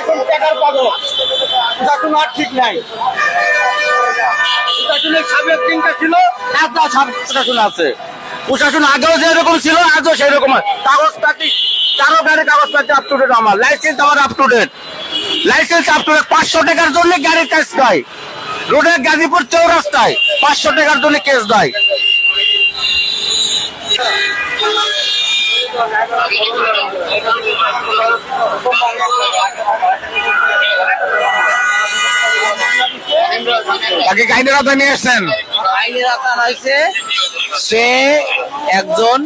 প্রশাসন টাকার পাগল। প্রশাসন আর ঠিক নাই। প্রশাসনের সাবেক তিনটা ছিল এত প্রশাসন আছে। প্রশাসন আগেও যেরকম ছিল, আজও সেই রকম কাগজপাতি কারও গাড়ি কাগজপাতি আপ টু ডেট আমার। লাইসেন্স আমার up to date licence up to date পাঁচশো টাকার জন্য গাড়ির কাজ দেয়। রোডের গাজীপুর চৌরাস্তায় পাঁচশো টাকার জন্য কেস দেয়। তাকে কাহিনীর হাতে নিয়ে এসছেন আইনের আওতায় হয়েছে, সে একজন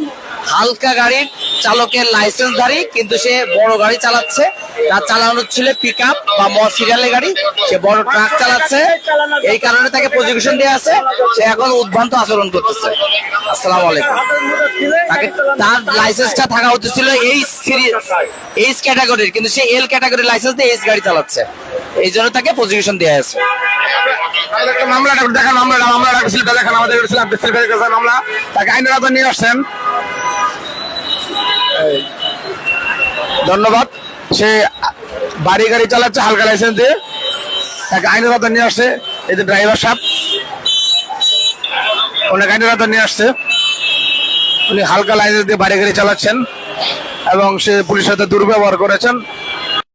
হালকা গাড়ির চালকের লাইসেন্সধারী কিন্তু সে বড় গাড়ি চালাচ্ছে। তার চালানো ছিল পিক আপ বা ম সিরিয়ালের গাড়ি। সে বড় ট্রাক চালাচ্ছে। এই কারণে তাকে প্রজিকিউশন দেওয়া আছে। সে এখন উদ্ভ্রান্ত আচরণ করতেছে। আসসালামু আলাইকুম। তাকে তার লাইসেন্সটা থাকা উচিত ছিল এই সিরিজ এইচ ক্যাটাগরির কিন্তু সে এল ক্যাটাগরির লাইসেন্স দিয়ে এইচ গাড়ি চালাচ্ছে। এই জন্য তাকে প্রজিকিউশন দেওয়া আছে। ধন্যবাদ। সে বাড়ি গাড়ি চালাচ্ছে, হালকা লাইসেন্স দিয়ে, তাকে আইনের হাতে নিয়ে আসছে, এই যে ড্রাইভার সাহেব অনেক আইনের হাতে নিয়ে আসছে। উনি হালকা লাইসেন্স দিয়ে বাড়ি গাড়ি চালাচ্ছেন, এবং সে পুলিশের সাথে দুর্ব্যবহার করেছেন।